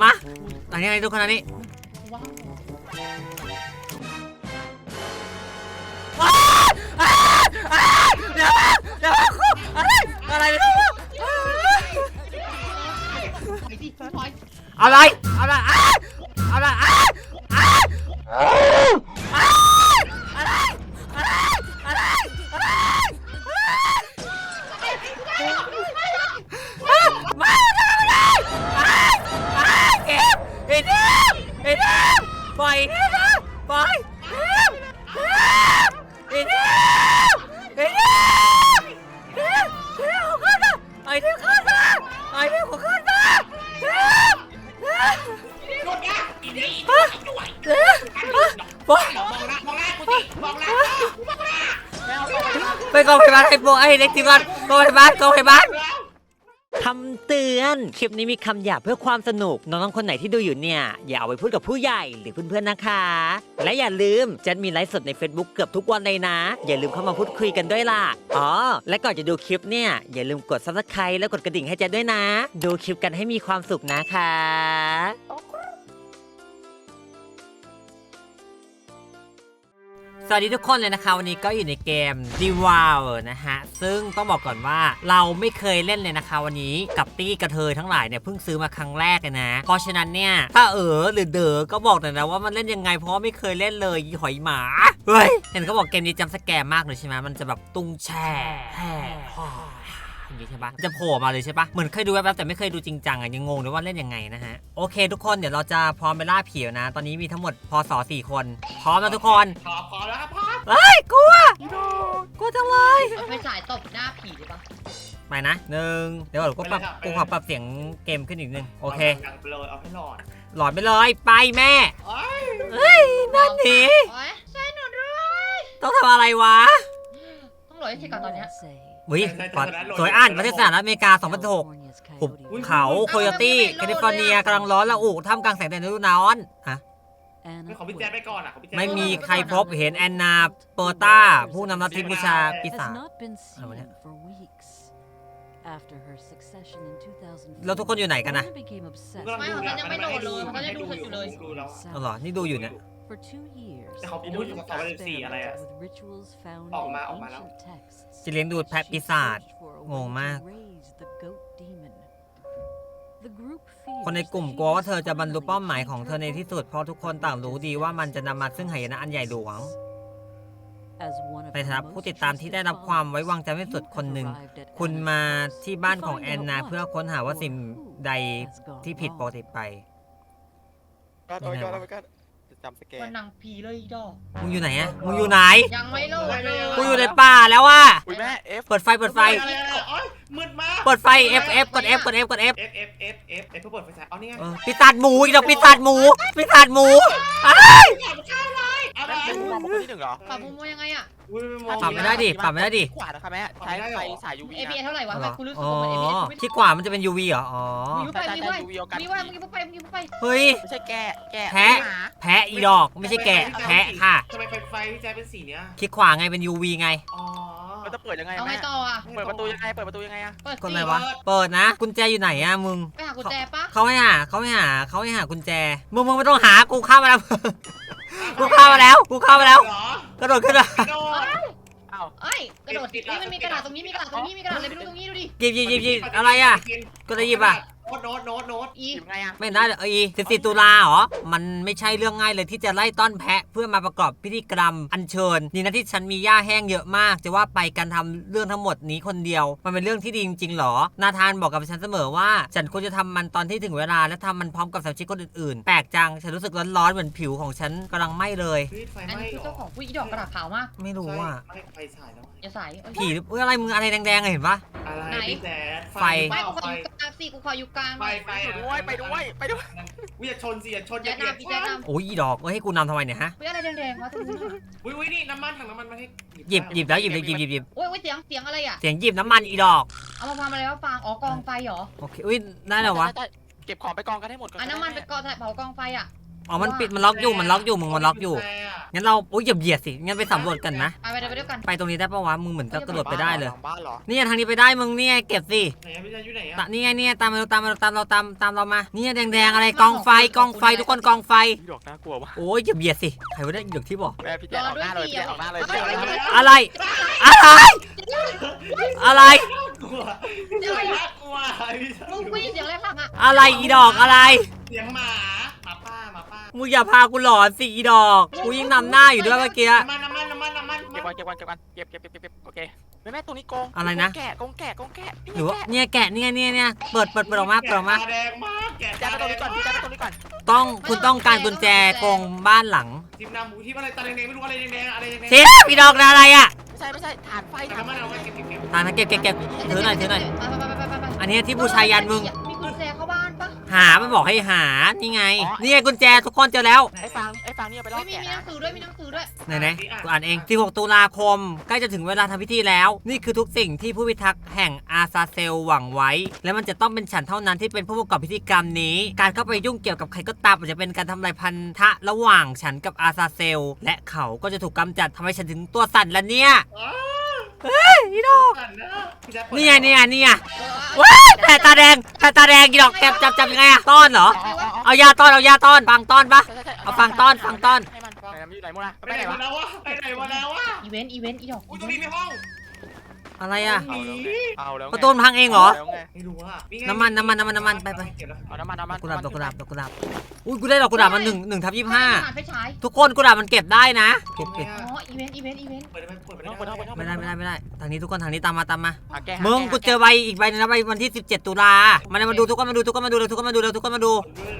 มาอันนี้อะไรทุกคนอันนี้ว้าวอ้าวอ้าวอ้าวเดี๋ยวเดี๋ยวอะไรอะไรไม่รู้ไอ้ที่พลอยอะไรอะไรอ้าวอะไรอ้าวอ้าวอ้าวอะไรอะไรอะไรอะไรมามามาเก็บไอ้เด็กไอ้เด็ก ปล่อยไอ้เด็กปล่อยไอ้เด็กไอ้เด็กไอ้เด็กไอ้เด็กข้ามาไอ้เด็กข้ามาไอ้เด็กข้ามาหยุดนะอีนี่อีฮะนี่ด้วยเอ๊ะปล่อยมองละมองละกูสิมองละมองละแล้วก็ไปแล้วไปกองพยาบาลให้พวกไอ้เด็กทีมงานกองพยาบาลกองพยาบาล คำเตือน คลิปนี้มีคำหยาบเพื่อความสนุก น้องๆคนไหนที่ดูอยู่เนี่ย อย่าเอาไปพูดกับผู้ใหญ่หรือเพื่อนๆนะคะ และอย่าลืมจัดมีไลฟ์สดใน Facebook เกือบทุกวันเลยนะ อย่าลืมเข้ามาพูดคุยกันด้วยล่ะ อ๋อ และก่อนจะดูคลิปเนี่ย อย่าลืมกดซับสไคร b e และกดกระดิ่งให้จัดด้วยนะ ดูคลิปกันให้มีความสุขนะคะ สวัสดีทุกคนเลยนะคะ วันนี้ก็อยู่ในเกม d e v o u r นะฮะ ซึ่งต้องบอกก่อนว่าเราไม่เคยเล่นเลยนะคะวันนี้กับตี้กระเทยทั้งหลายเนี่ยเพิ่งซื้อมาครั้งแรกเลยนะ เพราะฉะนั้นเนี่ย ถ้าเออหรือเดอก็บอกหน่อยนะว่ามันเล่นยังไงเพราะไม่เคยเล่นเลยหอยหมาเฮ้ยเห็นเขาบอกเกมนี้จำสแกมมากเลยใช่ไหมมันจะแบบตุ้งแช่แห่ อย่างงี้ใช่ปะจะโผล่มาเลยใช่ปะเหมือนเคยดูแวบๆแต่ไม่เคยดูจริงจังอะยังงงเลยว่าเล่นยังไงนะฮะโอเค ทุกคนเดี๋ยวเราจะพร้อมไปล่าผีแล้วนะ ตอนนี้มีทั้งหมดพศสี่คนพร้อมแล้วทุกคนพอพอแล้วครับพ่อเฮ้ยกลัวกลัวจังเลยเอาไปสายตบหน้าผีได้ปะไปนะหนึ่งเดี๋ยวก่อนกูปรับไปเลยครับกูขอปรับเสียงเกมขึ้นอีกนึงโอเคดังไปเลยเอาให้หลอดหลอดไปเลยไปแม่โอ้ยเฮ้ยนั่นหนีโอ้ยช่วยหนูด้วยต้องทำอะไรวะ ต้องโหลดให้เสร็จก่อนตอนเนี้ย วิก่อนสวยอ่านประเทศสหรัฐอเมริกา2006หุบเขาโคโยตี้แคลิฟอร์เนียกำลังร้อนระอุท่ามกลางแสงแดดในฤดูหนาวร้อนฮะ ไม่ขอพี่แจ๊ดไปก่อนอะขอพี่แจ๊ดไม่มีใครพบเห็นแอนนาเปอร์ต้าผู้นำลัทธิบูชาปีศาจ อะไรวะเนี่ยแล้วทุกคนอยู่ไหนกันนะ ไม่ของฉันยังไม่โหลดเลยเขาจะดูฉันอยู่เลยดูแล้วเอาเหรอ นี่ดูอยู่เนี่ย แต่เขาพูดถึง2014อะไรอะออกมาออกมาแล้วจะเลี้ยงดูแพะปีศาจ งงมาก คนในกลุ่มกลัวว่าเธอจะบรรลุเป้าหมายของเธอในที่สุด เพราะทุกคนต่างรู้ดีว่ามันจะนำมาซึ่งหายนะอันใหญ่หลวง ในฐานะผู้ติดตามที่ได้รับความไว้วางใจที่สุดคนหนึ่งคุณมาที่บ้านของแอนนาเพื่อค้นหาว่าสิ่งใดที่ผิดปกติไปก็โอ้ยก็แล้วมันก็จะ จำสแกมันนนางผีเลยอีดอก มึงอยู่ไหนอะมึงอยู่ไหน ยังไม่โหลดเลยกูอยู่ในป่าแล้วอะอุ้ยแม่ F เปิดไฟเปิดไฟอะไรอะไรโอ๊ยมืดมาก เปิดไฟ F F กด F กด F กด F F F F F F เพื่อเปิดไฟฉายเอานี่ไงเออปีศาจหมูอีกดอกปีศาจหมูปีศาจหมูอะไรแม่เป็นม องคนที่หนึ่งเหรอปรับมุมมองยังไงอะ อุ้ยมองปรับไม่ได้ดิปรับไม่ได้ดิ ขวานะคะแม่ใช้ไฟสาย UV เอนะพีเอเท่าไหร่วะเอาทำเหรไมอกูรู้สึอ๋กอว่าเหมือนเอพีที่ขวามันจะเป็น UV เหรอ อ๋อมีไปมีไปมีว่ามึงกินไปมึงกินไป เฮ้ย ไม่ใช่แกะแกะแพะ หมาแพะอีดอกไม่ใช่แกะแพะค่ะทำไมไฟไฟพี่แจ๊ดเป็นสีเนี้ย คลิกขวาไงเป็น UV ไง อ๋อมัน จะเปิดยังไงเอาไงแม่ต่ออะเปิดประตูยังไง เปิดประตูยังไงอะเปิดกดสิอะไรวะ เปิดนะ กุญแจอยู่ไหนอะมึง ไปหากุญแจปะเขาให้หาเขาให้หาเขาให้หากุญแจ มึงมึงไม่ต้องหา กูเข้ามาแล้ว กูเข้ามาแล้ว กูเข้ามาแล้วเหรอกระโดดขึ้นมาโดดอ้าวเอ้ยกระโดดดินี่มันมีกระดาษตรงนี้มีกระดาษตรงนี้มีกระดาษอะไรไม่รู้ตรงนี้ดูดิหยิบหยิบหยิบหยิบอะไรอะก็จะหยิบอะ โน้ตโน้ตโน้ตโน้ตอีหยิบไงอะไม่ได้เลยอีสิบสี่ตุลาเหรอ มันไม่ใช่เรื่องง่ายเลยที่จะไล่ต้อนแพะ เพื่อมาประกอบพิธีกรรมอัญเชิญนี่นะที่ฉันมีหญ้าแห้งเยอะมาก จะว่าไปการทำเรื่องทั้งหมดนี้คนเดียว มันเป็นเรื่องที่ดีจริงๆหรอ นาธานบอกกับฉันเสมอว่า ฉันควรจะทำมันตอนที่ถึงเวลาและทำมันพร้อมกับสมาชิกคนอื่นๆ แปลกจัง ฉันรู้สึกร้อนๆเหมือนผิวของฉันกำลังไหม้เลย เฮ้ยไฟอันไหม้นี้คือเหรอเจ้าของผู้อีดอกกระดาษขาวมากไม่รู้อะไม่ไฟฉายแล้วอย่าใส่เอ้ยผีหรือเอ้ยอะไรมึงอะไรแดงๆอะเห็นปะ อะไรไหน พี่แจ๊ดไฟ ไม่เปกูล่าขออยู่กลางสิกูขออยู่กลางไฟไฟไปด้วยไปด้วยไปด้วยวิอย่าชนสิอย่าชนอแจ๊ย่าดเบียดนำพี่แจ๊ดนโอ้ยอีดอกเอ้ยให้กูนำทำไมเนี่ยฮะำเฮ้ยอะไรแดงๆวะตรงนี้วิวินี่น้ำมันถังน้ำมันมาให้หยิบหยิบแล้วหยิบหยิบหยิบหยิบหยิบโอ้ยโอ้ยเสียงเสียงอะไรอะ เสียงหยิบน้ำมันอีดอกเอามาทำอะไรวะฟางอ๋อกองไฟเหรอโอเคอุ้ยได้แล้ววะ เก็บของไปกองกันให้หมดก่อนอันน้ำมันไปกองถ่ายเผากองไฟอะ อ๋อมันปิดมันล็อกอยู่มันล็อกอยู่มึงมันล็อกอยู่แอะงั้นเราอุ้ยอย่าเบียดสิงั้นไปสำรวจกันนะไปไปเดี๋ยวไปด้วยกันไปตรงนี้ได้ปะวะมึงเหมือนจะกระโดดไปได้เลยหงบ้านเหรอนี่ไงทางนี้ไปได้มึงนี่ไงเก็บสิไหนอะพี่ชายอยู่ไหนตะอะนี่ไงนี่ไงตามมาเราตามมาเราตามเราตามตามเรามานี่ไงแดงๆอะไรกองไฟกองไฟทุกคนกองไฟพี่ดอกน่ากลัววะโอ้ยอย่าเบียดสิใครวะเนี่ยอย่างที่บอก แม่พี่แจ๊คออกหน้าเลยพี่แจ๊คออกหน้าเลยพี่แจ๊คออกหน้าเลยอะไร อะไร อะไรกลัวพี่ชายน่ากลัวพี่ชายมึงไม่ได้เสียงอะไรข้างอะอะไรอีดอกอะไร เสียงหมาห มึงอย่าพากูหลอนสิอีดอก กูยิ่งนำหน้าอยู่ด้วยเมื่อกี้ น้ำมันน้ำมันน้ำมันน้ำมันเก็บวันเก็บวันเก็บวันเก็บเก็บเก็บเก็บโอเคแม่แม่ตรงนี้กองอะไรนะ แกะกองแกะกองแกะหรือว่าเนี่ยแกะเนี่ยเนี่ยเนี่ยเปิดเปิดเปิดออกมาเปิดออกมา แตแดงมากแกะแจ๊คตาไปแดตรงนี้ก่อนพี่แจ๊คไปตรงนี้ก่อนต้องคุณต้องการกุญแจกรงบ้านหลังทิมน้ำหมูทิมอะไรตาแดงๆไม่รู้อะไรแดงๆอะไรแดงๆเชฟอีดอกนะอะไรอะไม่ใช่ไม่ใช่ฐานไฟฐานน้ำไฟมันเอาไปเก็บเก็บเก็บตามมาเก็บเก็บเก็บถือหน่อยถือหน่อย ไปไปไปไปไปไปอันนี้ที่บูชายันมึง มี หา มันบอกให้หา นี่ไง นี่ไงกุญแจทุกคนเจอแล้ว ไอ้ฟางไอ้ฟางนี่เอาไปล่อไม่มีแกะมีหนันะงสือด้วยมีหนังสือด้วยไหนไหนกูอ่านเอง 16 ตุลาคม ใกล้จะถึงเวลาทำพิธีแล้ว นี่คือทุกสิ่งที่ผู้พิทักษ์แห่งอาซาเซลหวังไว้ และมันจะต้องเป็นฉันเท่านั้นที่เป็นผู้ประกอบพิธีกรรมนี้ การเข้าไปยุ่งเกี่ยวกับใครก็ตามอาจจะเป็นการทำลายพันธะระหว่างฉันกับอาซาเซล และเขาก็จะถูกกำจัดทำให้ฉันถึงตัวสั่นแล้วเนี่ย เฮ้ยอีดอกสั่นนะพี่แจ๊คเปิดนี่ไงนี่ไงนี่ไงเออว้ายแผลตาแดงแผลตาแดงอีดอกแกบจับจับยังไงอะต้อนเหรออ๋ออ๋ออ๋อเอายาต้อนเอายาต้อนฟังต้อนปะใช่ใช่ใช่เอาฟังต้อนฟังต้อน ให้มันไหนมันอยู่ไหนหมดละไปไปไหไหนนมาวะแล้ววะไปไหนมาแล้ววะอีเวนต์อีเวนต์อีดอกอุ้ยตรงนี้มีห้อง อะไรอะเอาแล้วไงเอาแล้วไงประตูมันพังเองเหรอาแล้วไงไม่รู้อะไงน้ำมันน้ำมันน้ำมันน้ำมันไปไป เก็บแล้วเอาน้ำมันน้ำมันดอกกุหลาบดอกกุหลาบดอกกุหลาบอุ้ยกูได้ดอกกุหลาบมาหนึ่งหนึ่งทับยี่สิบห้าผ่านไปฉายทุกคนกุหลาบมันเก็บได้นะเก็บเก็บอ๋ออีเวนต์อีเวนต์อีเวนต์เปิดได้ไหมเปิดเปิไม่ดได้ห้องเปิดห้องเปิดห้องไม่ได้ไม่ได้ไม่ได้ทางนี้ทุกคนทางนี้ตามมาตามมาหาแกะมึงหาแะกูเจอใบอีกใบหนึงนะใบวันที่ 17 ตุลามาเลยมาดูทุกคนมาดูทุกคนมาดูเลยทุกคนมาดูเลยทุกคนมาดู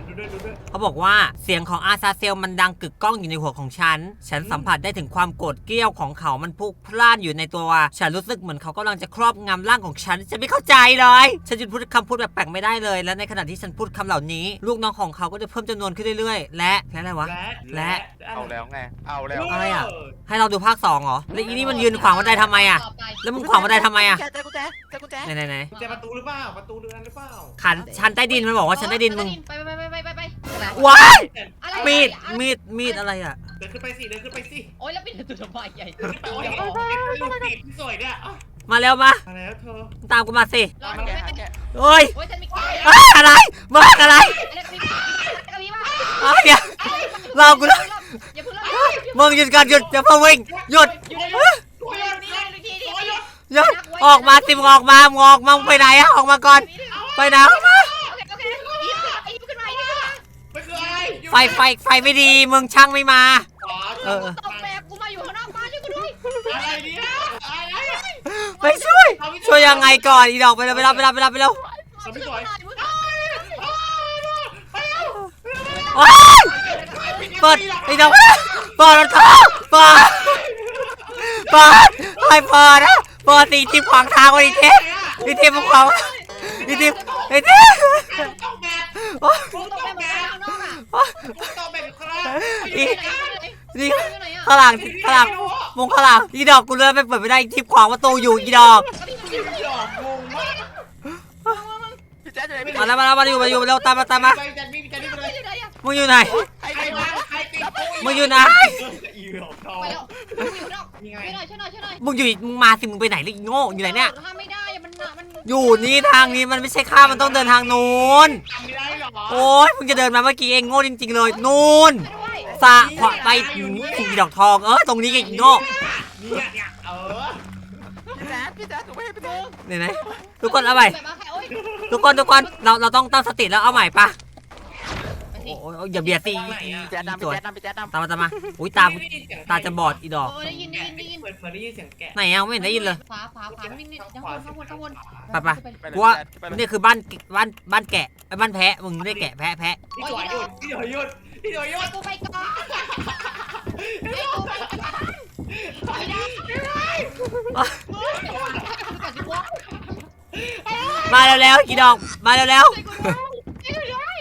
ดูด้วยดูด้วยดูด้วยเขาบอกว่าเสียงของอาซาเซลมันดังกึกก้องอยู่ในหัวของฉัน ฉันสัมผัสได้ถึงความโกรธเกรี้ยวของเขามันพุกพล่านอยู่ในตัว ฉันรู้สึกเหมือนเขากำลังจะครอบงำร่างของฉันฉันไม่เข้าใจเลย ฉันจะพูดคำพูดแบบแปลกไม่ได้เลย และในขณะที่ฉันพูดคำเหล่านี้ ลูกน้องของเขาก็จะเพิ่มจำนวนขึ้นเรื่อยๆ และและอะไรวะ และและเอาแล้วไง เอาแล้ว อะไรอะให้เราดูภาคสองเหรอแล้วอีนี่มันยืนขวางบันไดทำไมอะต่อไปแล้วมึงขวางบันไดทำไมอะแกเจอกุญแจเจอกุญแจไหนไหนไหนกุญแจประตูหรือเปล่า ประตูเรือนหรือเปล่าขันชั้นใต้ดินมันบอกว่าชั้นใต้ดินมึง ไปไปไปไปไปไปอะไรว้ายอะไรมีด มีด มีดอะไรอะ เดินขึ้นไปสิ เดินขึ้นไปสิ โอ้ยแล้วปิดประตูทำไมใหญ่ขึ้นไปโอ้ยโอ้ยลูกปีกที่สวยเนี่ยอะ มาแล้วมามาแล้วเธอตามกูมาสิรอหาดูแกะไม่หาเป็นแกะเฮ้ยโอ้ยฉันมีเอ้ยอะไรมาอะไรอะไรมีอะไรมีมาเอ้ยอย่า เรากูเลยอย่าเพิ่งเล่ามึงหยุดก่อนหยุดอย่าเพิ่งวิ่งหยุดอยู่ในนี้อยู่ในนี้อยู่ทีทีหยุดออกมาสิมึงออกมามึงออกมามึงไปไหนอะออกมาก่อน ไปไหนออกมาโอเคโอเคอีฟขึ้นมาอีฟขึ้นมาไม่คืออะไรไฟไฟไฟไม่ดีมึงช่างไม่มาเออ ตกแบกกูมาอยู่ข้างนอกบ้านช่วยกูด้วยอะไรเนี่ยอะ ไรอะไปช่วย ช่วยยังไงก่อนอีดอกไปเร็วไปร็วไปร็วไปร็วไปเร็วเราไม่สวยโอ๊ยเปิดอีดอกเปิดมันเถอเปิดเปิดไปเปิดนะเปิดตีทิพย์ขวางทางไว้ดิเทปดิเทปมึงขวางดิเทปดิเทปต้องแบบโอ๊ยกูตกแบกมาข้างนอกอะต้องแบบครับอีนี่ข้างหลังข้างหลัง มงข้างหลังอีดอกกูเลื่อนไปเปิดไม่ได้ทิพย์ขวางประตูอยู่อีดอกหยอกงงมากพี่แจ๊คอยู่ไหนพี่มาแล้วมาแล้วมาอยู่มาอยู่เร็วตามมาตามมาไปจันนี่จันนี่ไปเลยอยู่ไหนอะมึงอยู่ไหนใครใครใครมามาใครติดมึงอยู่ไหนอีหยอกทอไปงแล้วกูอยู่นอกนี่ไงช่วยหน่อยช่วยหน่อยช่วยหน่อยมึงอยู่มึงมาสิมึงไปไหนเลยอีโง่อยู่ไหนเนี่ยถ้าไม่ได้มันมันอยู่นี่ทางนี้มันไม่ใช่ข้ามมันต้องเดินทางนู้นทำไม่ได้หรอโอ๊ยมึงจะเดินมาเมื่อกี้เองโง่จริงๆเลยนู่น ช่วยด้วยสะขวาไปถึงสีดอกทองเออตรงนี้ไงอีโง่เนี่ยเนี่ยเออพี่แจ๊คพี่แจ๊คหนูไม่ให้ไปดูไหนไหนทุกคนเอาใหม่แบบมาแค่โอ๊ยทุกคนทุกคนเราเราต้องตั้งสติแล้วเอาใหม่ปะไปสิโอ้ยอย่าเบียดสิพี่แจ๊คดำสพี่วยแจ๊คดำพี่แจ๊คดำตามมาตามมาอุ้ยตาตาจะบอดอีดอก เออได้ยินได้ยินได้ยินเหมือนเหมือนได้ยินเสียงแกะไหนอะไม่เห็นได้ยินเลยขวาขวาขวาวิ่งนี่ข้างบนข้างบนข้างบนไปไปไปเลยกูว่าพี่แจ๊คไปเลยนี่คือบ้านบ้านบ้านแกะไอ้บ้านแพะมึงไม่ได้แกะแพะแพะพี่จอยหยุดพี่จอยหยุด พี่จอยหยุดกูไปก่อนไอ้กูไปก่อนไม่ได้ไม่ได้ก่อนสิวะมาเร็วๆอีดอก มาเร็วช่วยกูด้วยช่วยกูด้วย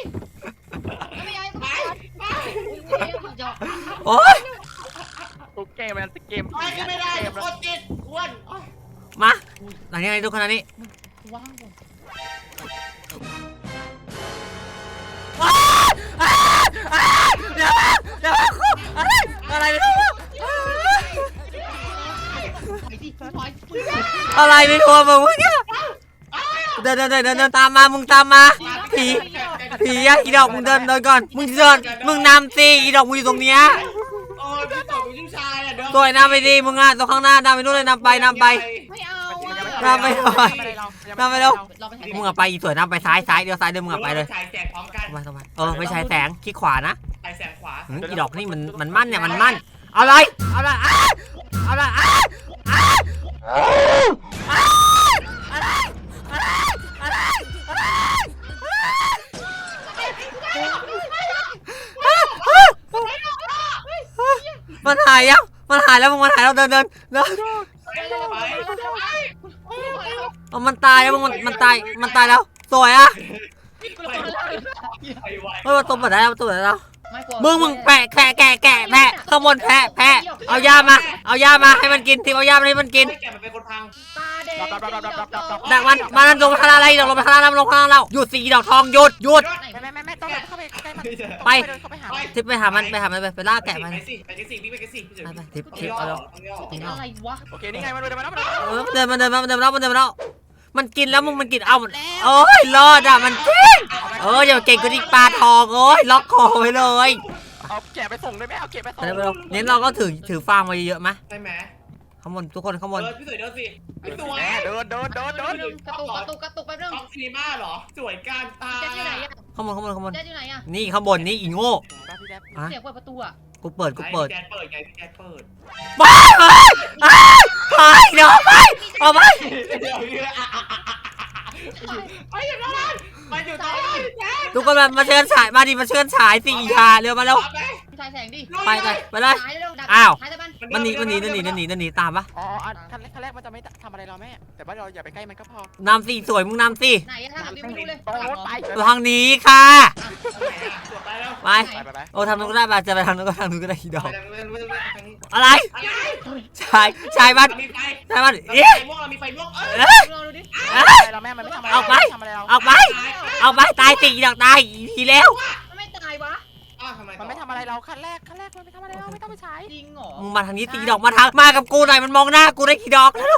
ไม่ยายไปไปๆโอ๊ยทุกเกมมันเกมไปก็ไม่ได้เกมโคตรติดอ้วนมาหลังนี้ไงทุกคนอันนี้ว่างก่อน อะไรไม่พัวมึงเนี่ยเดินเดินเดินเดินตามมามึงตามมาผีผีอะอีดอกมึงเดินเดินก่อนมึงเดินมึงนำสิอีดอกมึงอยู่ตรงเนี้ยตัวไอ้น้ไปดีมึงอะตัวข้างหน้านำไปนู่นเลยนำไปนำไป ไม่เอา นำไปหน่อยนำไปเร็ว เราไปถ่ายมึงอะไปอีสวยนำไปซ้ายซ้ายเดี๋ยวซ้ายเดี๋ยวมึงอะไปเลยฉายแสงพร้อมกันทำไมทำไมเออไม่ใช่แสงขี้ขวานะฉายแสงขวาหืมอีดอกนี่มันมันมั่นเนี่ยมันมั่นเอาเลยเอาเลยอะเอาเลยอะอะอะอะไรอะไรอะไรอะไรมันหายยังมันหายแล้วมึงมันหายแล้วเดินเดินเดิน ไปไปเอามันตายแล้วมึงมันมันตายมันตายแล้วสวยอะไปไวเฮ้ยมันตัวเปิดได้แล้วมันตัวเปิดได้แล้วไม่กลัวมึงมึงแปะแกะแกะแกะแพะข้างบนแพะแพะเอายามา เอายามาให้มันกินทีมเอายามาให้มันกินให้แกมันเป็นคนพัง ตาแดงดักมันมาลงพลาอะไรดอกลงไปพลาลงพลาเราหยุดสีดอกทองหยุดหยุด ไม่ไม่ไม่ไม่ต้องเดินเข้าไปใกล้มันไป เดินเข้าไปหามันทิปไปหามันไปหามันไปไปล่าแกะมันไปสิไปกันสิวิ่งไปกันสิไปไปทิปต้องทิปย่อเอาเหรแล้อวต้องย่ออะไรวะโอเคนี่ไงมันเดินมาแล้วมันเดินมาเออมันเดินมันเดินมามันเดินมาแล้วมันเดินมาแล้ว มันกินแล้วมึงมันกินเอามันโอ้ยรอดอะมันกินเอออย่าเก่งกว่าที่ปลาทองโอ้ยล็อกคอไว้เลยเอาแกะไปส่งได้ไหมเอาแกะไปส่งไปเร็วๆเน้นเราก็ถือถือฟางมาเยอะๆไหมใช่ไหมข้างบนทุกคนข้างบนเดินพี่สวยเดินสิพี่สวยแม่เดินเดินเดินเดินกระตุกกระตุกกระตุกไปเรื่องออกซีนีมาเหรอ สวยการตาแจ๊อยู่ไหนอะข้างบนข้างบนข้างบนแจ๊อยู่ไหนอะนี่ข้างบนนี่อีโง่บ้าพี่แดบอะเสียงเปิดประตูอะ กูเปิดกูเปิดแกเปิดไงพี่แกเปิดไปไปไปไปเดี๋ยวไปเอาไปเดี๋ยวนี้ไปอยู่ตรงนั้นไปอยู่ตรงนั้นแจ๊ทุกคนมามาเชิญฉายมาดิมาเชิญฉายสี่ชาเร็วมาเร็วชายแสงดิ ไปไปไปเลย หายเร็วดักอ้าว หายแต่มัน มันหนีมันหนีมันหนีมันหนีมันหนีตามปะอ๋ออันขั้นแรกขั้นแรกมันจะไม่ทำอะไรเราแม่ แต่ว่าเราอย่าไปใกล้มันก็พอนำสี่สวยมึงนำสิไหนอะถ้าหาบิวไม่รู้เลยต้องรถไปทางนี้ค่ะ ไปแล้วไปไปไปไปโอ้ทางนู้นก็ได้ปะจะไปทางนู้นก็ทางนู้นก็ได้อีดอกไปทางนี้อะไรอะไร ชาย ชายมันมีไฟชายมันมีเอ๊ะไฟม่วงมีไฟม่วงเออเอ๊ะลองดูดิเอ๊ะเราแม่มันไม่ทำอะไรเอาไปทำอะไรเราเอาไป เอาไปตายสี่ดอกตายอีพีแล้ว มันไม่ตายวะ อ้าวทำไมมันไม่ทำอะไรเราขั้นแรกขั้นแรกมันไม่ทำอะไรเราไม่ต้องไปใช้จริงเหรอมึงมาทางนี้สี่ดอกมาทางมากับกูหน่อยมันมองหน้ากูได้กี่ดอกแล้ว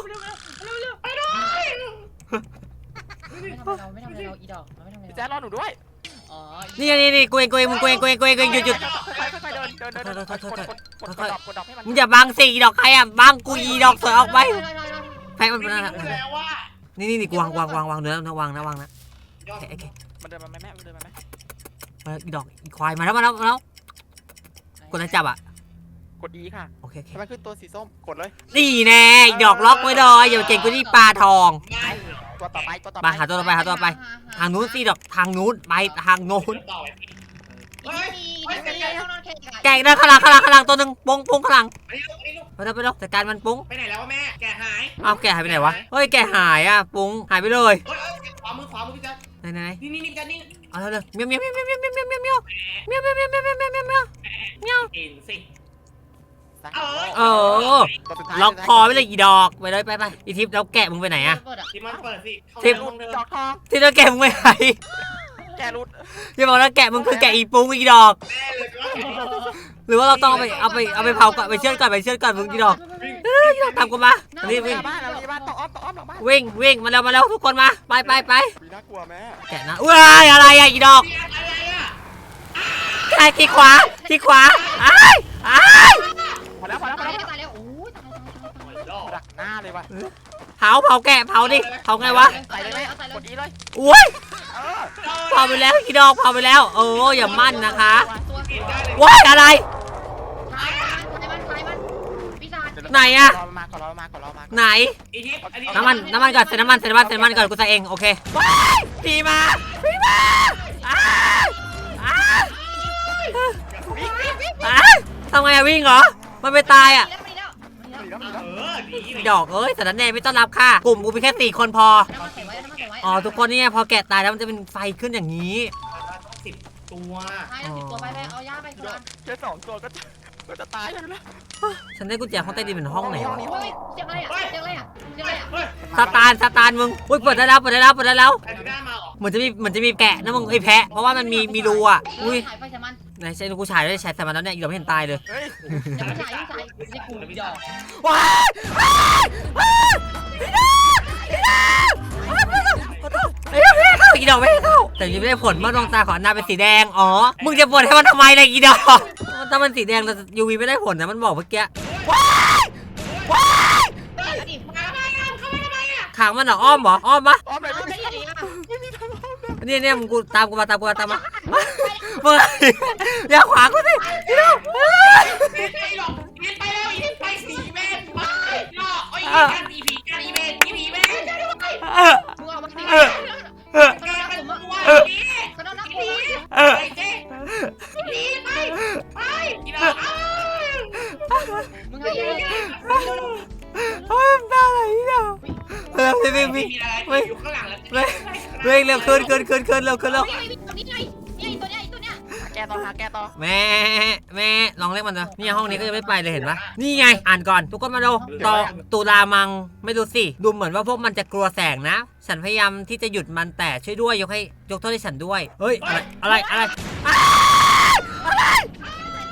ไม่ทำอะไรเราไม่ทำอะไรเราอีดอกมันไม่ทำอะไรพี่เราแจ๊ดรอหนูด้วยอ๋อนี่นี่นี่กูเองกูเองมึงกูเองกูเองกูเองกูเองหยุดหยุด ค่อยๆค่อยๆเดินเดินเดินเดินกดกดกดกดดอกกดดอกให้มันมึงอย่าบังสี่ดอกใครอะบังกูอีดอกสวยออกไปแพ้มันไม่เป็นรู้อะไรแล้วว่านี่นี่นี่กูวางวางวางวางเนื้อนะวางนะวางนะยอโอดเคโอเคมันเดินมาไหมแม่มันเดินมาไหม มาอีดอกอีควายมาแล้วมาแล้วมาแล้วกดอะไรจับอะกด E ค่ะโอเคโอเคถ้ามันขึ้นตัวสีส้มกดเลยนี่แน่อีดอกล็อกไว้เลยอย่าเก่งกูที่ปลาทองง่ายตัวต่อไปตัวต่อมาไปหาตัวต่อไปหาตัวต่อไป ทางนู้นสิดอกทางนู้นไปทางโน้นต่อไปเฮ้ยมีมีห้องนอนแขกแกะนะข้างหลังข้างหลังข้างหลังตัวหนึ่งปุ้งปุ้งข้างหลังอันนี้ลูกอันนี้ลูกไปแล้วไปแล้วจัดการมันปุ้งไปไหนแล้ววะแม่แกหายอ้าวแกะหายไปไหนวะเฮ้ยแกะหายอะปุ้งหายไปเลยเฮ้ยขวามือขวามือพี่แจ๊ค ไหนไหนไหนนี่นี่นี่พี่แจ๊คนี่เอาแล้วเลยเมียวเมียวเมียวเมียวเมียวเมียวเมียวเมียวเมียวเมียวเมียวเมียวเมียวเมียวเมียวเมียวเมียวเอ็นสิ เออตัวสุดท้ายล็อกคอไปเลยอีดอกไปเลยไปไปอีทิพย์แล้วแกะมึงไปไหนอะเปิดอะที่มันเปิดสิเข้าทิปในห้องเดิมดอกทองที่แล้วแกะมึงไปไหนแกรุดอย่าบอกนะแกะมึงคือแกะอีปุ้งอีดอกแม่เลยว่าหรือว่าเราต้องเอาไปเอาไปเอาไปเผาก่อนไปเชือดก่อนไปเชือดก่อนมึงอีดอกเอ้ยอีดอกตามกูมารีบหวิ่งน้าบ้านเราที่บ้านต้องอ้อมต้องอ้อมหลังบ้านวิ่งวิ่งมาแล้วมาแล้วทุกคนมาไปไปไปมีน่ากลัวแม่แกะนะว้ายอะไรอะอีดอกพี่อะไรอะใช่ที่ขวาที่ขวาอ้ายอ้ายพอแล้วพอแล้วพอตายแล้วแล้วตายแล้วโอ้ยตายตายตายโอ้ยล่อดักหน้าเลยว่ะเผาเผาแกะเผาดิเผาไงวะใส่เลยแม่กด E เลยอุ้ยเออเผาไปแล้วอีดอกเผาไปแล้วโอ้อย่ามั่นนะคะตัวกินได้เลยว้ายอะไร ไหนอะขอมาขอเรามาขอเรามาไหน อีทิปอันนี้น้ำมันน้ำมันก่อนใส่น้ำมันใส่น้ำมันใส่น้ำมันก่อนกูใส่เองโอเคว้ายพี่มาพี่มาอ้ายอ้ายอ้ายทำไงอะวิ่งเหรอ มันไปตายอะไม่แล้วไม่แล้วมีแล้วมีเอแล้วอดีเลยดอกเอ้ยแต่นั้นแน่ไม่ต้อนรับค่ะ กลุ่มกูมีแค่สี่คนพอ น้ำมันใส่ไว้น้ำมันใส่ไว้อ๋อทุกคนเนี่ยพอแกะตายแล้วมันจะเป็นไฟขึ้นอย่างนี้ สิบตัวตายแล้วสิบตัวไปไปเอาย่าไปคนละแค่สองตัวก็จะ ก็จะตายแล้วนะฉันได้กุญแจห้องใต้ดินเป็นห้องไหนห้วะองนี้เฮ้ยเสียงอะไรอะเสียงอะไรอะเสียงอะไรอะเฮ้ยสตาร์สตาร์มึงอุ้ยเปิดได้แล้วเปิดได้แล้วเปิดได้แล้วไอ้ที่หน้ามาเหรอเหมือนจะมีเหมือนจะมีแกะนะมึงไอ้แพะเพราะว่ามันมีมีรูอะอุ้ยถ่ายไฟใส่มันไหนใช่ลูกผู้ชายด้วยใช้สมาแล้วเนี่ยอีกเราไม่เห็นตายเลยเฮ้ยอย่าไปใส่ใส่ไม่ใช่กูหยอกว้ายว้ายว้ายอีดอกอีดอกขอโทษไอ้ดอกไม่ให้เข้า อีดอกไม่ให้เข้า แต่ยังไม่ได้ผลเมื่อดวงตาของอันนาเป็นสีแดง อ๋อ มึงจะบ่นให้มันทำไมล่ะอีดอกมันถ้ามันสีแดงแต่ยูวีไม่ได้ผลนะมันบอกเมื่อกี้ว้ายว้ายเฮ้ยดิมาทำไมอะเข้ามาทำไมอะขางมันเหรออ้อมเหรออ้อมปะอ้อมไหนเอาไม่ได้มียังไงอะไม่มีทางอ้อมเลยเนี่ยเนี่ยมึงกูตามกูมาตามกูมาตามมามึงอย่าขวางกูสิอีดอกเดินไปหรอกเดินไปแล้วอีนี่ไปสี่เมตรไปหรอกไอ้อีกันอีผีกันอีเมนอีผีเมนช่วยด้วย ขึ้นขึ้นขึ้นขึ้นเร็วขึ้นเร็วไม่ไม่ตัวนี้ไงนี่ตัวเนี้ยตัวเนี้ยหาแกต่อหาแกต่อแม่แม่ลองเรียกมันนะเนี่ยห้องนี้ก็ยังไม่ไปเลยเห็นปะนี่ไงอ่านก่อน ทุกคนมาดูต่อตุลามังไม่ดูสิดูเหมือนว่าพวกมันจะกลัวแสงนะ ฉันพยายามที่จะหยุดมันแต่ช่วยด้วยยกให้ยกโทษให้ฉันด้วยเฮ้ยอะไรอะไรอะไรอ้าวอะไร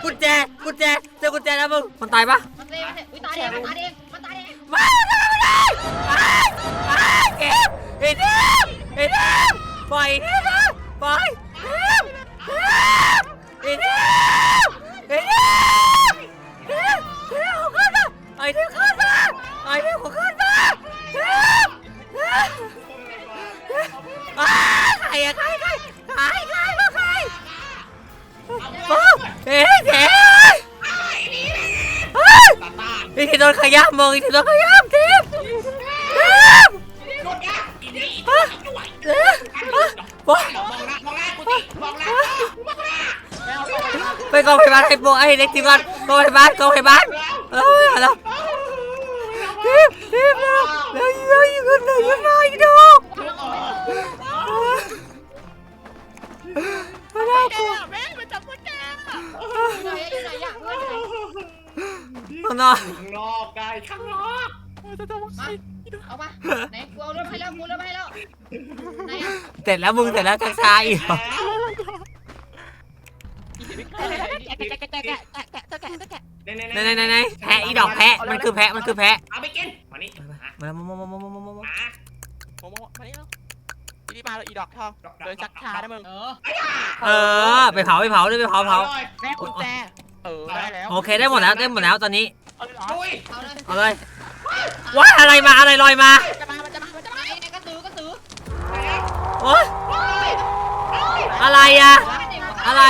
กุญแจกุญแจเจอกุญแจแล้วมึงมันตายปะมันเตะมันเตะอุ้ยตาแดงมันตาแดงมันตาแดงมาเก็บไอ้เดมไอ้เดม ปล่อยไอ้เดมปล่อยเดมเดมไอ้เดมไอ้เดมเดมเดมของข้ามาไอ้เดมข้ามาไอ้เดมของข้ามาเดมเดมอ้าใครอะใครใครใครใครมาใครเอ๊ะเจ๊ไอ้ที่โดนขย้ำมึงไอ้ที่โดนขย้ำ ไปกองพยาบาลให้โบไอ้เล็กทีมก่อนกองพยาบาลกองพยาบาลเออเอาแล้วทีมทีมแล้วแล้วยิงแล้วยิงขึ้นเลยยิงมาอีกดอกมาแล้วแกแม่มันจับพวกแกอยู่ไหนอยู่ไหนอยากเพื่อนอยู่ข้างนอกข้างนอกได้ข้างนอกจะทำอะไรเอามาไหนกูเอาเริ่มให้แล้วกูเริ่มให้แล้วไหนอะเสร็จแล้วมึงเสร็จแล้วช้าๆ อีกเหรอไหนไหนไหนไหนแพะอีดอกแพะมันคือแพะมันคือแพะเอาไปกินมานี่มามามามามามามามามาผมมามานี่แล้วอีนี่มาแล้วอีดอกทองเดินชักช้านะมึงเออเออไปเผาไปเผาเลยไปเผาเผาแม่กุญแจเออได้แล้วโอเคได้หมดแล้วได้หมดแล้วตอนนี้เอาเลยเหรอดุยเอาเลยเอาเลยว้าอะไรมาอะไรลอยมาจะมามันจะมามันจะไหนมาไหนก็ซื้อก็ซื้อโอ๊ยอะไรอะอะไร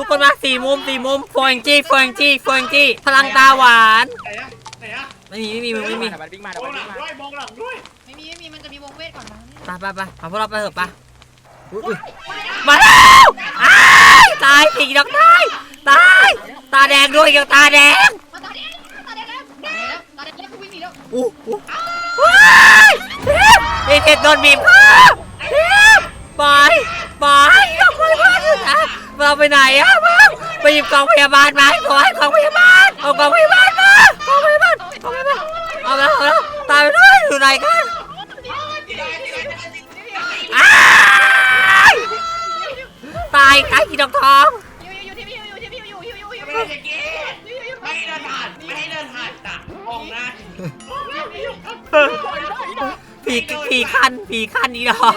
ทุกคนมาสี่มุมสี่มุมโฟงจีโฟงจีโฟงจีพลังตาหวาน ไหนอะไหนอะไม่มีไม่มีมึงไม่มีเดี๋ยวมันวิ่งมาเดี๋ยวมอมังนหลัวิ่งมางด้วยมองหลังด้วยไม่มีไม่มีมันจะมีวงเวทก่อนนะไปไปไปเอาพวกเราไปเถอะไปอุ๊ยอุ๊ยมาแล้วอ้ายตายอีกดอกตายตายตาแดงด้วยอีกตาแดงมาตาแดงตาแดงแล้วตาแดงแล้วตาแดงแล้วกูวิ่งหนีแล้วอู้อู้ว้ายเด็กเด็กโดนบีบคอเด็กไปไปออกไปบ้านอยู่นะ เราไปไหนอะมึงไปหยิบกล่องพยาบาลมาให้ขอให้กล่องพยาบาลเอากล่องพยาบาลมากล่องพยาบาลกล่องพยาบาลเอาแล้วเอาแล้วตายไปด้วยอยู่ไหนกันอ้ายตายตายกี่ดอกทองไม่ได้จะกินไม่ให้เดินผ่านไม่ให้เดินผ่านจ้ะมองหน้าผีผีคันผีคันอีดอก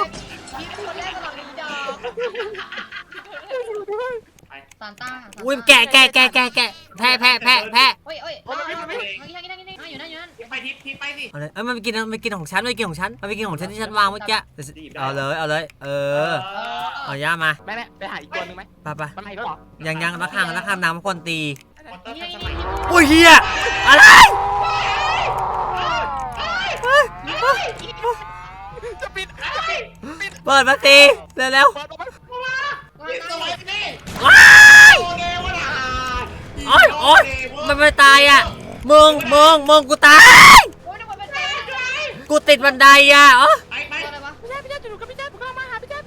พี่เป็นคนแรกตลอดเลยดอกซานต้าอุ้ยแกะแกะแกะแกะแกะแพะแพะแพะแพะเฮ้ยเฮ้ยทางนี้ทางนี้ทางนี้ทางนี้อยู่นั่นอยู่นั่นไปทิพทิพไปสิเอาเลยเอ้ยมันไปกินมันไปกินของฉันมันไปกินของฉันมันไปกินของฉันที่ฉันวางเมื่อกี้เอาเลยเอาเลยเออเอาย่ามาแม่แม่ไปหาอีกตัวหนึงไหมไปไปมันมาอีกแล้วเหรอยังยังรักห่างรักห่างน้ำคนตีมอเตอร์นี่ทันสนี่มัยนี่อุ้ยเฮียอะไรเฮ้ยจะปิดเปิดมาสิเร็วเร็ว เปิดออกมา ปิดสมัยนี่ ๆว้าย โอเดวนา โอ๊ยโอ๊ยมันไม่ตายอะมึงมึงมึงกูตาย โอ้ยนึกว่าเป็นเต้กูติดบันไดอะอ๋อไปไปอะไรวะพี่แจ๊พี่แจ๊อยู่กับพี่แจ๊ผมก็มาหาพี่แจ๊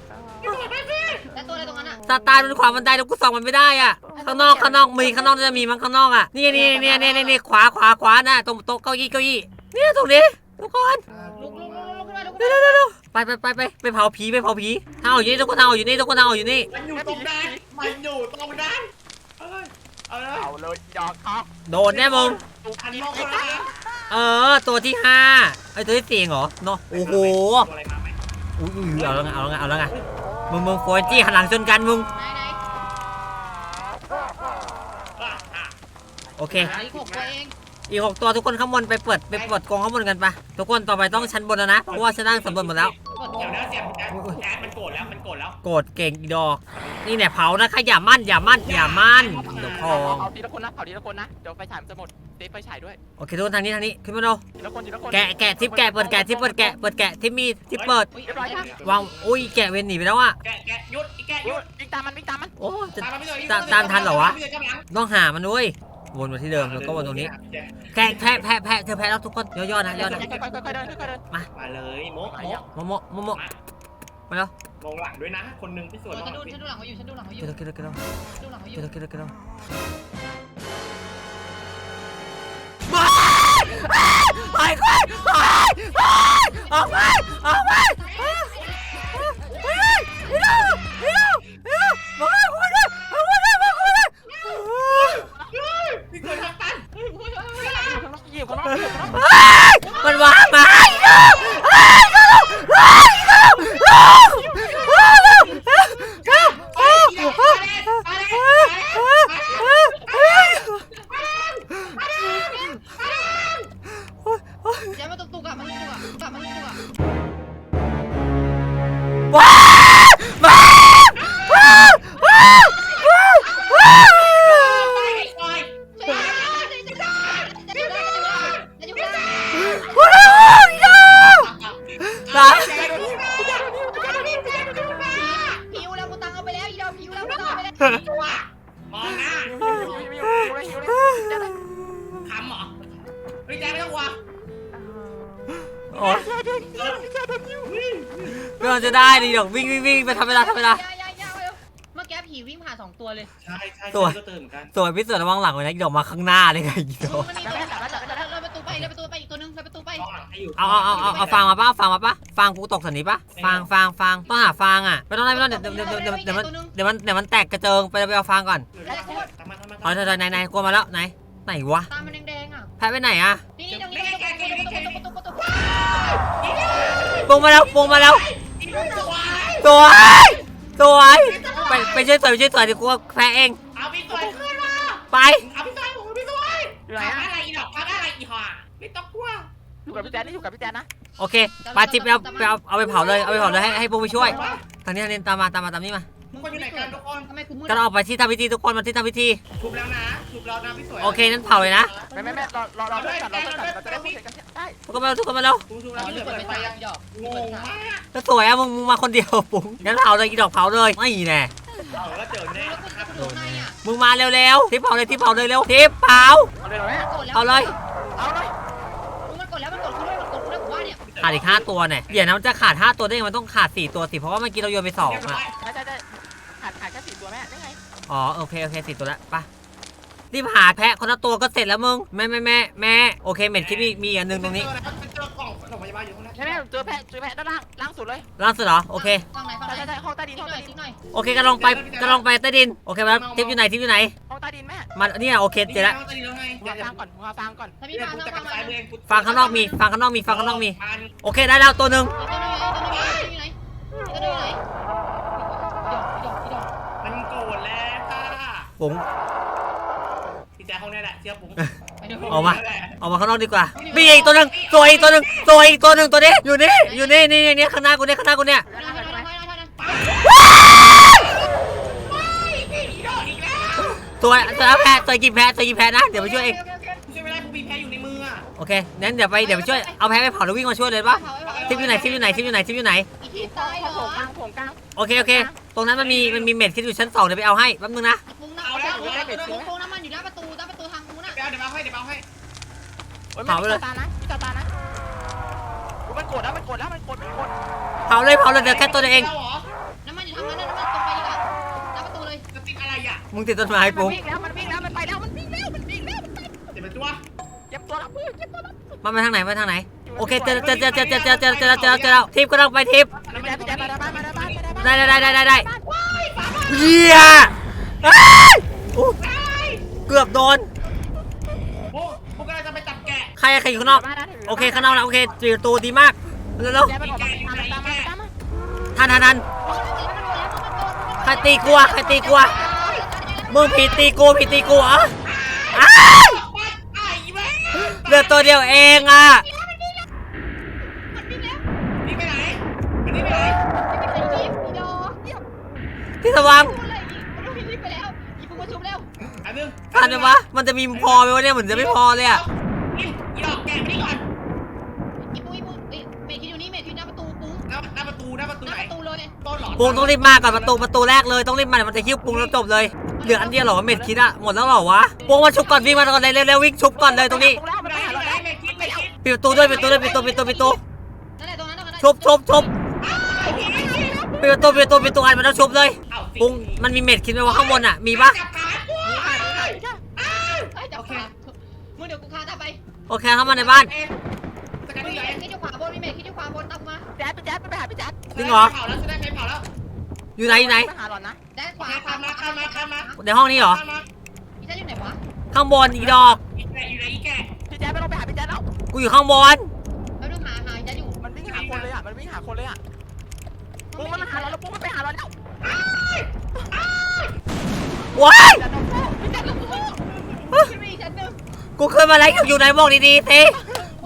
แล้วตัวอะไรตรงนั้นอะตาตายมันขวางบันไดแล้วกูส่องมันไม่ได้อะข้างนอกข้างนอกมีข้างนอกน่าจะมีมั้งข้างนอกอะนี่นี่นี่นี่นี่นี่ขวาขวาขวาน่ะตรงโต๊ะเก้าอี้เก้าอี้เนี่ยตรงนี้ทุกคนลุกลุกลุกลุกขึ้นมาลุกเร็วเร็วเร็วเร็วไปไปไปไปไปเผาผีไปเผาผีทางออกอยู่นี่ทุกคนทางออกอยู่นี่ทุกคนทางออกอยู่นี่มันอยู่ตรงนั้นมันอยู่ตรงนั้นเอ้ย เอาเลยเอาเลยอีดอกทองโดนแน่มึงอันนี้คนละเออ ตัวที่ห้าไอ้ยตัวที่สี่เหรอเนาะโอ้โหตัวอะไรมาไหมอุ้ยอุ้ยเอาแล้วไงเอาแล้วไงเอาแล้วไงมึงมึงโฟนจี้หันหลังชนกันมึงไหนไหนอะอะโอเคไหนหกตัวเองอีกหกตัวทุกคนข้างบนไปเปิดไปเปิดกรงข้างบนกันปะทุกคนต่อไปต้องชั้นบนแล้วนะเพราะว่าชั้นล่างสำรวจหมดแล้ว กดเดี๋ยวนะเสียงแจ๊ดแจ๊ดมันโกรธ แล้วมันโกรธแล้วโกรธเก่งอีดอก นี่เนี่ยเผานะคะอย่ามั่นอย่ามั่นอย่ามั่นเดี๋ยวพองเอาทีละคนนะเผาทีละคนนะเดี๋ยวไฟฉายมันจะหมดเซฟไฟฉายด้วยโอเคทุกคนทางนี้ทางนี้ขึ้นมาดูทีละคนทีละคนแกะแกะทิปแกะเปิดแกะทิปเปิดแกะเปิดแกะทิปมีทิปเปิดอุ๊ยเรียบร้อยครับวางอุ้ยแกะเวนหนีไปแล้วอะแกะแกะหยุดอีแกะหหยุยุดดวิ่งตามมันวิ่งตามมันโอ้จะตามมาพี่เลยตามตามทันเหรอวะ พี่เลยกำลังต้องหามันด้วยวนมาที่เดิมแล้วก็วนตรงนี้แกะแพะแพะแพะเธอแพะแล้วทุกคนย่อๆนะย่อๆนะค่อยๆค่อยๆเดินค่อยๆเดินมาเลยโมกไหนโมกอะโมโมโมโมมาแล้วมองหลังด้วยนะ คนหนึงพี่สเอวนอมองฉันหดูลังฉันดูหลังเขาอยู่ฉันดูหลังเขาอเกยู่ลเกลเกลฉันดูหลังเขาอเกยู่ลเกลเกลไปก่อนไปไปออกไปออกไปพี่น้องพี่น้องพี่น้องมาคุยกันมาคุยกันมาคุยกันพี่สวนทำกันอยู่ข้างนอกอยู่ข้างนอกอยู่ข้างนอกมันว้า ไม่ว่าจะได้ดิดอกวิ่งวิ่งวิ่งไปทำเวลาทำเวลาอย่าอย่าอย่าเร็วเมื่อกี้ผีวิ่งผ่านสองตัวเลยใช่ใช่ตัวก็ตื่นเหมือนกันสวยพี่เสือระวังหลังไว้นะดอกมาข้างหน้าเลยไงอีดอกมันมีตัวนึงเลยประตูไปเลยประตูไปอีกตัวนึงเลยประตูไปมองหลังให้อยู่เอาเอาเอาเอาเอาฟังมาปะฟังมาปะฟังกูตกสันนี้ปะฟังฟังฟังต้องหาฟังอะไม่ต้องได้ไม่ต้องเดี๋ยวเดี๋ยวเดี๋ยวเดี๋ยวเดี๋ยวมันเดี๋ยวมันเดี๋ยวมันแตกกระเจิงไปไปเอาฟังก่อนทำมาทำมาเอาเธอเธอไหนไหนกลัวมาแล้วไหนไหนวะตามันแดงๆอะ แพ้ไปไหนอะนี่นี่ตรงนี้ประตูประตูประตูประตูปงมาแล้วปงมาแล้ว สวยสวยสวยไปไปช่วยสวยไปช่วยสวยเดี๋ยวกูแพ้เองเอาพี่สวยขึ้นมาไปเอาพี่สวยผมพี่สวยอยู่ไหนทำอะอะไรอีดอกทำอะไรอีห่าไม่ต้องกลัวอยู่กับพี่แจ๊ดนี่อยู่กับพี่แจ๊ดนะโอเคปาจิบไปเอาไปเอาเอาไปเผาเลยเอาไปเผาเลยให้ให้พวกไปช่วย ทางนี้ทางนี้ตามมาตามมาตามนี้มา มึงก็อยู่ไหนกันทุกคนทำไมกูมืดก็ต้องออกไปที่ทำพิธีทุกคนมาที่ทำพิธี ชุบแล้วนะชุบแล้วนะพี่สวยโอเคนั้นเผาเลยนะไม่ไม่ไม่รอรอรอด้วยกันรอด้วยกันเราจะได้พูดกันได้ทุกคนมาทุกคนมาแล้วชุบชุบเราแล้วพี่ไม่สวยเปิดเปิดไฟไฟยัยังงดอกงงมากก็สวยอะมึงมึงมาคนเดียวปุ๊งงั้นเผาเลยกี่ดอกเผาเลยไม่แน่เอาแล้วเจอแน่แล้วกูจะโดนไงอะมึงมาเร็วๆทิปเผาเลยทิปเผาเลยเร็วทิปเผาเอาเลยเหรอแม่กดแล้วเอาเลยเอาเลยมันกดแล้วมันกดกูด้วยมันกดกูด้วยกูว่าเนี่ยขาดอีกห้าตัวเนี่ยเดี๋ยวนะมันจะขาดห้าตัวได้ยังไงมันต้องขาดสี่ตัวสิเพราะว่าเมื่อกี้เราโยนไปสองเรียบร้อะอยใช่ใช่ใช่ อ๋อโอเคโอเคสี่ตัวแล้วไปรีบหาแพะคนละตัวก็เสร็จแล้วมึงแม่แม่แม่แม่โอเคเม็ดคิดมีมีอันหนึงตรงนี้เจอกล่องขนมพยาบาลอยู่ข้างหน้าใช่แม่เจอแพะเจอแพะด้านล่างล่างสุดเลยล่างสุดเหรอโอเคฟังไหนฟังใช่ไหนใช่ใช่ห้องใต้ดินทิ้ห้งองหน่ใต้อยดินทิ้งหน่อยโอเคกำลังไปกำลังไปใต้ดินโอเคมาทิปอยู่ไหนทิปอยู่ไหนห้องใต้ดินแม่มาเนี่ยโอเคเจอแล้วตอนนี้แล้วไงมึงเอาฟังก่อนมึงเอาฟังก่อนถ้าพี่พี่ฟัฟางงถ้าจะฟักังบมาสายอีเมืองฟังข้างนอกมีฟังข้างนอกมีฟังข้างนอกมีมันโอเคได้แล้วตัวหนึ่งตัวนึงอยู่ไหนตัวนึงอยู่ไหนตัวนึงอยู่ไหนหยอกหยอกหยอก มันโกรธแล้วค่ะ ปุ๋งพี่แจ๊คเขาเนี่ยแหละเชื่อผมไปดูออกมาออกมาข้างนอกดีกว่ามีอีกตัวหนึ่งตัวอีกตัวหนึ่งตัวอีกตัวหนึ่งตัวนี้อยู่นี่อยู่นี่นี่นี่นี่ข้างหน้ากูเนี่ยข้างหน้ากูเนี่ยน้อยน้อยน้อยน้อยน้อยน้อยพี่อีดอกอีกแล้วตัวตัวแพ้ตัวกินแพ้ตัวกินแพ้นะเดี๋ยวไปช่วยเองช่วยไม่ได้กูมีแพ้อยู่ในมืออะโอเคงั้นเดี๋ยวไปเดี๋ยวไปช่วยเอาแพ้ไปเผาแล้ววิ่งมาช่วยเลยปะทิปอยู่ไหนทิปอยู่ไหนทิปอยู่ไหนทิปอยู่ไหนอีที่ตายเหรโถองกลางโถงกลางโอเคโอเค ตรงนั้นมันมีมันมีเม็ดคิดอยู่ชั้นสองเดี๋ยวไปเอาให้แป๊บนึงนะ ปุ้งน้ำปุ้งปุ้งน้ำมันอยู่หน้าประตูหน้าประตูทางนู้นอะเดี๋ยวเดี๋ยวเอาให้เดี๋ยวเอาให้โอ้ยแม่มีตานะมีตานะมันกดแล้วมันกดแล้วมันกดมันกดเผาเลยเผาเลยเดี๋ยวแค่ตัวเองน้ำมันอยู่ทางนั้นน้ำมันตรงไปอีกอะหน้าประตูเลยจะติดอะไรอะมึงติดต้นไม้มันปุ๊งวิ่งแล้วมันวิ่งแล้วมันไปแล้วมันวิ่งแล้วมันวิ่งแล้วเดี๋ยวเป็นตัวเก็บตัวรับมือเก็บตัวรับมันไปทางไหนไปทางไหนโอเคเจอเจอเจอเจอเจอเจอเจอเจอเจอเจอแล้วทิปก็ต้องไปทิปได้บ้านมาได้บ้านมาได้บ้านได้ได้ได้ได้ได้เฮีย อ้ายอู้เกือบโดน พวกพวกกำลังจะไปจับแกะใครใครอยู่ข้างนอก โอเคข้างนอกแล้วโอเคจีตัวดีมากเร็วแจ๊คมันออกมาตามมาตามมาตามมาทันทันทันใครตีกูอะใครตีกูอะมึงผีตีกูผีตีกูเหรออ้ายปัดไอ้แม่เหลือตัวเดียวเองอะนี่ไปไหนนี่ไปไหนที่สว่าง อันนึง ทันไหมวะมันจะมีพอไหมวะเนี่ยเหมือนจะไม่พอเลยอะอีอีดอกแกะนี่ก่อนเมย์คิดอยู่นี่เมย์คิดหน้าประตูปุ้งหน้าหน้าประตูหน้าประตูหน้าไหนประตูเลยต้นหลอดปุงต้องรีบมาก่อนประตูประตูแรกเลยต้องรีบมาเดี๋ยวมันจะหิ้วปุงแล้วจบเลยเหลืออันเดียวเหรอวะเม็ดคิดอะหมดแล้วเหรอวะปุงมาชุบก่อนวิ่งมาก่อนเลยเร็วๆวิ่งชุบก่อนเลยตรงนี้แล้วมันไปหาเราได้เมทคิดไม่คิดปิดประตูด้วยปิดประตูด้วยปิดประตูปิดประตูปิดประตูนั่นแหละตรงนั้นตรงนั้นชุบชุบชุบปิดประตูปิดประตูปิดประตูอันมันต้องชุบเลยเอาสิปุงมันมีเม็ดคิดไหมว่าข้างบนอะมีปะ จับขากู เฮ้ยจับขามึง เดี๋ยวกูคาตาไปโอเคเข้ามาในบ้านเอ๊ะสกัดมึนี่งไงคิดอยู่ขวาบนพี่เมย์คิดอยู่ขวาบนตามมาแจ๊คพี่แจ๊คไปหาพี่แจ๊คจริงเหรอ เผาแล้วแสดงใครเผาแล้วอยู่ไหนอยู่ไหนไปหาหลอนนะด้านขโอวาเคข้ามมาข้ามมาข้ามมาในห้องนี้เหรอ ข้ามมาอีท่านอยู่ไหนวะข้างบนอีดอก อีแกะอยู่ไหนอีแกะพี่แจ๊คไม่ต้องไปหาพี่แจ๊คแล้วกูอยู่ข้างบน แล้วดูหาหาจะอยู่มันวิ่งหาคนเลยอะมันวิ่งหาคนเลยอะปุ๊บมันมาหาเราแล้วปุ๊บมันไปหาเราแล้วว้าย แจ๊คน้องโพี่แจ๊คกับกูพี่มีชั้นห กูขึ้นมาแล้วอยู่ไหนบอกดีๆสิ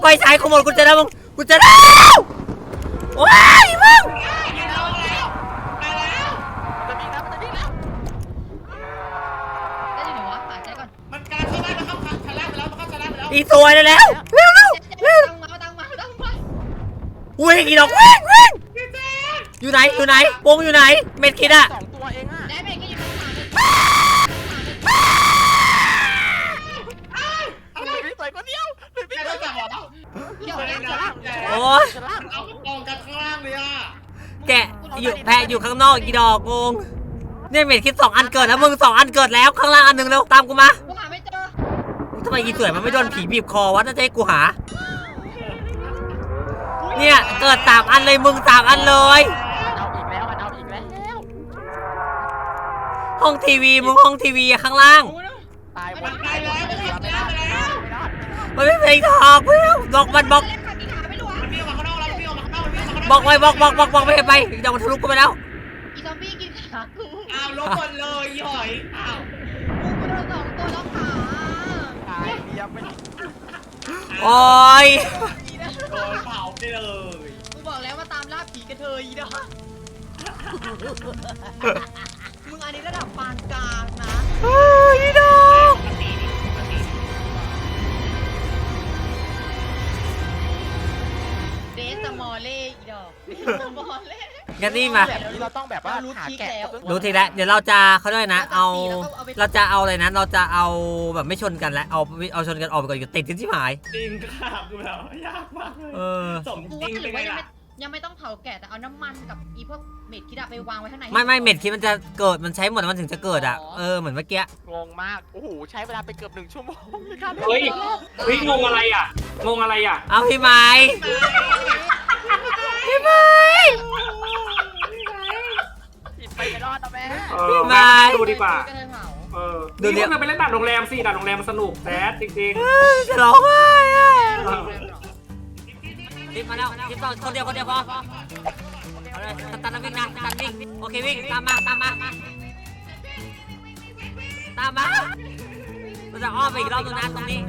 ไปสายขโมยกูจะได้มึงกูจะได้ว้ายมึงอยู่แล้วแล้วไปแล้วมันจะวิ่งแล้วมันจะวิ่งแล้วได้อยู่ไหนวะหาใจก่อนมันการเข้าบ้านมันเข้าชั้นล่างไปแล้วมันเข้าชั้นล่างไปแล้วอีสวยเลยแล้วเร็วเร็วเร็วตั้งมาตั้งมาตั้งมาวิ่งอีดอกวิ่งวิ่งอยู่ไหนอยู่ไหนวงอยู่ไหน เม็ดคิดอะสอง โอ้ยลางมันเอากองกันข้างล่างเลยอะแกะอยู่แพะอยู่ข้างนอกอีดอกงงเนี่ยเมดคิดสองอันเกิดแล้วมึงสองอันเกิดแล้วข้างล่างอันหนึ่งเร็วตามกูมากูหาไม่เจอทำไมอีสวยมันไม่โดนผีบีบคอวะถ้าจะให้กูหา เนี่ยเกิดสามอันเลยมึงสามอันเลย เอาอีกแล้วมันเอาอีกแล้ว ห้องทีวีมึงห้องทีวีข้างล่าง ตายหมมัดนไปแล้วมันไปแล้วไปแล้วไม่รอดมันไม่เพลงทอกเว้ยบล็อกมันบล็อก เล่นห บล็ออกกไว้บล็อกบล็อกบล็อกบล็อกไม่ให้ไปเดี๋ยวมันทะลุกูไปแล้ว อีซอมบี้กินขากูอ้าวลบหมดเลยหอยอ้าวกูโดนสองตัวแล้วขาตายเดียวไม่โอ้ยโดนเผาไปเลยกูบอกแล้วว่าตามล่าผีกระเทยอีดอกมึงอันนี้ระดับปานกลางนะเฮ้ยอีดอกปกติดิปกติ สมอลเล่อีดอกสมอลเล่ งั้นนี่มา แบบนี้เราต้องแบบว่าหาแกะรู้ทีแล้วเดี๋ยวเราจะเขาด้วยนะ เอา เราจะเอาอะไรนะ เราจะเอาแบบไม่ชนกันแล้วเอาเอาชนกันออกไปก่อนอยู่ติดกันที่หายจริงครับดูแล้วยากมากเลยเออ สมจริงเป็นไงว่ายังล่ะ ยังไม่ต้องเผาแกะแต่เอาน้ำมันกับอีพวกเม็ดคิดอะไปวางไว้ข้างในไม่ไม่เม็ดคิดมันจะเกิดมันใช้หมดมันถึงจะเกิดอะเออเหมือนเมื่อกี้งงมาก โอ้โห ใช้เวลาไปเกือบหนึ่งชั่วโมงในการเฮ้ย เฮ้ยงงอะไรอะ งงอะไรอะ เอาพี่ไม้พี่ไม้ผิดไปไม่รอดนะแม่เออแม่ดูดีกว่ากระเทยเผาเออนี่พวกเราไปเล่นด่านโรงแรมสิด่านโรงแรมมันสนุกแซ่จริงเฮ้ยจะร้องไห้อะๆ เออ รีบมาแล้วรีบต่อคนเดียวคนเดียวพอเอาเลยสตันวิ่งนะตัดวิ่งโอเควิ่งตามมาตามมาตามมาเราจะอ้อมไปอีกรอบตรงนั้นตรงนี้